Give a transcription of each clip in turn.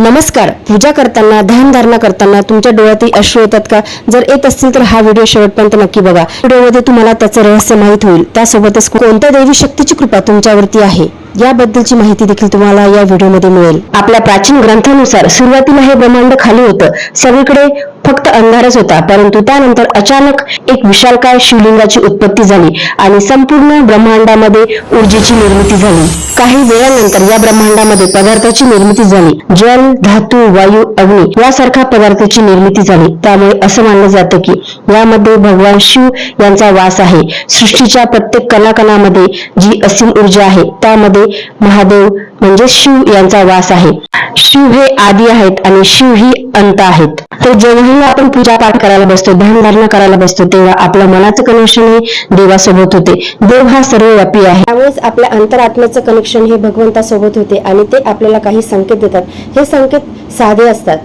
नमस्कार. पूजा करताना ध्यानधारणा करताना तुमच्या डोळ्यातही अश्रू येतात का? जर येत असतील तर हा व्हिडिओ शेवटपर्यंत नक्की बघा. व्हिडिओमध्ये तुम्हाला त्याचं रहस्य माहीत होईल. त्यासोबतच कोणत्या देवी शक्तीची कृपा तुमच्यावरती आहे? याबद्दलची माहिती देखील तुम्हाला या व्हिडिओमध्ये मिळेल. आपल्या प्राचीन ग्रंथानुसार सुरुवातीला हे ब्रह्मांड खाली होतं. सगळीकडे फक्त अंधारच होता. परंतु त्यानंतर अचानक एक विशालकाय शिवलिंगाची उत्पत्ती झाली आणि संपूर्ण ब्रह्मांडामध्ये ऊर्जेची निर्मिती झाली. काही वेळानंतर या ब्रह्मांडामध्ये पदार्थाची निर्मिती झाली. जल धातू वायू अग्नी यासारख्या पदार्थाची निर्मिती झाली. त्यामुळे असं मानलं जातं की यामध्ये भगवान शिव यांचा वास आहे. सृष्टीच्या प्रत्येक कणाकणामध्ये जी असीम ऊर्जा आहे त्यामध्ये महादेव म्हणजे शिव यांचा वास आहे. शिव हे आदी आहेत आणि शिव ही अंत आहेत. तर जेव्हाही आपण पूजा पाठ करायला बसतो ध्यानधारणा करायला बसतो तेव्हा आपल्या मनाचं कनेक्शन हे देवासोबत होते. देव हा सर्वव्यापी आहे. त्यामुळेच आपल्या अंतरात्म्याचं कनेक्शन हे भगवंतासोबत होते आणि ते आपल्याला काही संकेत देतात. हे संकेत साधे असतात.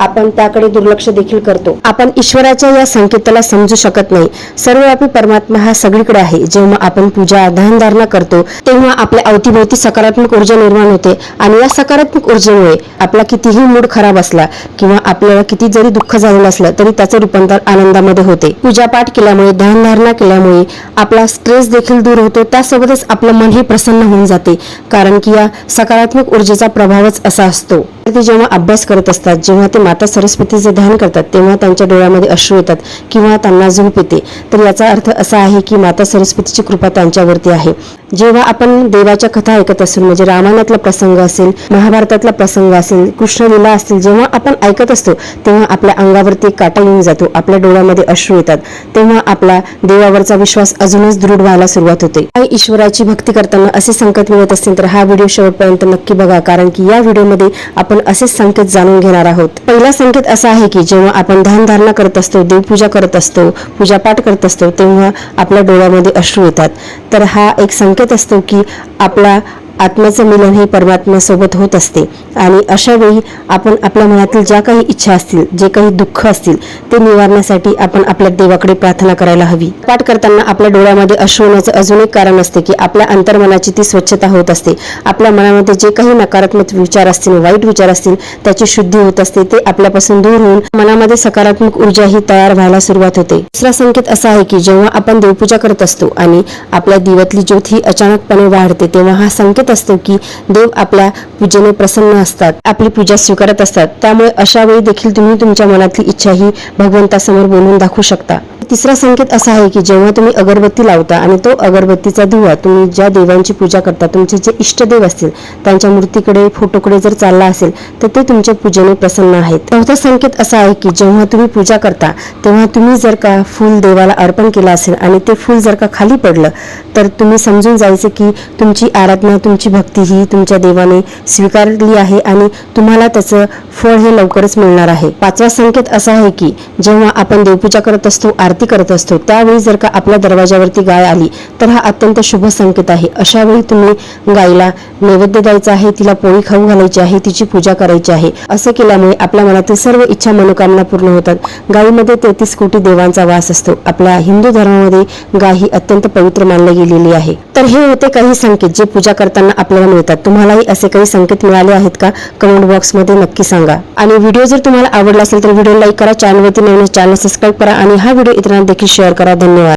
आपण त्याकडे दुर्लक्ष देखील करतो. आपण ईश्वराच्या या संकेताला समजू शकत नाही. सर्वव्यापी परमात्मा हा सगळीकडे आहे. जेव्हा आपण पूजा ध्यानधारणा करतो तेव्हा आपल्या अवतीभोवती सकारात्मक ऊर्जा निर्माण होते आणि या सकारात्मक ऊर्जेमुळे आपला कितीही मूड खराब असला किंवा आपल्याला किती जरी दुःख झालेलं असलं तरी त्याचं रूपांतर आनंदामध्ये होते. पूजापाठ केल्यामुळे ध्यानधारणा केल्यामुळे आपला स्ट्रेस देखील दूर होतो. त्यासोबतच आपलं मन हे प्रसन्न होऊन जाते. कारण की या सकारात्मक ऊर्जेचा प्रभावच असा असतो. ते जेव्हा अभ्यास करत असतात जेव्हा ते माता सरस्वतीचे ध्यान करतात तेव्हा त्यांच्या डोळ्यामध्ये अश्रू येतात किंवा त्यांना झोप येते. तर याचा अर्थ असा आहे की माता सरस्वतीची कृपा त्यांच्यावरती आहे. जेव्हा आपण देवाच्या कथा ऐकत असेल म्हणजे रामायणातला प्रसंग असेल महाभारतातला प्रसंग असेल कृष्णलीला असतील जेव्हा आपण ऐकत असतो तेव्हा आपल्या अंगावरती काटा येऊन जातो आपल्या डोळ्यामध्ये अश्रू येतात तेव्हा आपला देवावरचा विश्वास अजूनच दृढ व्हायला सुरुवात होते. काही ईश्वराची भक्ती करताना असे संकेत मिळत असतील तर हा व्हिडिओ शेवटपर्यंत नक्की बघा कारण की या व्हिडिओमध्ये आपण असेच संकेत जाणून घेणार आहोत. पहिला संकेत असा आहे की जेव्हा आपण ध्यानधारणा करत असतो देवपूजा करत असतो पूजापाठ करत असतो तेव्हा आपल्या डोळ्यामध्ये अश्रू येतात. तर हा एक संकेत असतो की आपला आत्म्याचं मिलन हे परमात्म्यासोबत होत असते. आणि अशा वेळी आपण आपल्या मनातील ज्या काही इच्छा असतील जे काही दुःख असतील ते निवारण्यासाठी आपण आपल्या देवाकडे प्रार्थना करायला हवी. पाठ करताना आपल्या डोळ्यामध्ये अश्रू अजून एक कारण असते की आपल्या अंतर्मनाची ती स्वच्छता होत असते. आपल्या मनामध्ये जे काही नकारात्मक विचार असतील वाईट विचार असतील त्याची शुद्धी होत असते ते आपल्यापासून दूर होऊन मनामध्ये सकारात्मक ऊर्जा ही तयार व्हायला सुरुवात होते. दुसरा संकेत असा आहे की जेव्हा आपण देवपूजा करत असतो आणि आपल्या दिवातली ज्योत ही अचानकपणे वाढते तेव्हा हा संकेत असतो की देव आपल्या पूजेने प्रसन्न असतात आपली पूजा स्वीकारत असतात. त्यामुळे अशा वेळी देखील तुम्ही तुमच्या मनातली इच्छा ही भगवंतासमोर बोलून दाखवू शकता. तिसरा संकेत असा आहे की जेव्हा तुम्ही अगरबत्ती लावता आणि तो अगरबत्तीचा धुवा तुम्ही ज्या देवांची पूजा करता तुमचे जे इष्टदेव असतील त्यांच्या मूर्तीकडे फोटोकडे जर चालला असेल तर ते तुमच्या पूजेने प्रसन्न आहेत. चौथा संकेत असा आहे की जेव्हा तुम्ही पूजा करता तेव्हा तुम्ही जर का फूल देवाला अर्पण केलं असेल आणि ते फूल जर का खाली पडलं तर तुम्ही समजून जायचं की तुमची आराधना तुमची भक्ती ही तुमच्या देवाने स्वीकारली आहे आणि तुम्हाला त्याचं फळ हे लवकरच मिळणार आहे. पाचवा संकेत असा आहे की जेव्हा आपण देवपूजा करत असतो आरती करत असतो. त्यावेळी जर का आपल्या दरवाजावरती गाय आली तर हा अत्यंत शुभ संकेत आहे. अशा वेळी तुम्ही गायीला नैवेद्य द्यायचा आहे तिला पोळी खाऊ घालायची आहे तिची पूजा करायची आहे. असं केल्यामुळे आपल्या मनातील सर्व इच्छा मनोकामना पूर्ण होतात. गायीमध्ये तेहतीस कोटी देवांचा वास असतो. आपल्या हिंदू धर्मामध्ये गाय ही अत्यंत पवित्र मानली गेलेली आहे. तर हे होते काही संकेत जे पूजा करताना आपल्याला मिळतात. तुम्हालाही असे काही संकेत मिळाले आहेत का? कमेंट बॉक्समध्ये नक्की सांगा. आणि व्हिडिओ जर तुम्हाला आवडला असेल तर व्हिडिओ लाईक करा चॅनलवरती नवीन चॅनल सबस्क्राईब करा आणि हा व्हिडिओ इतरांना देखील शेअर करा. धन्यवाद.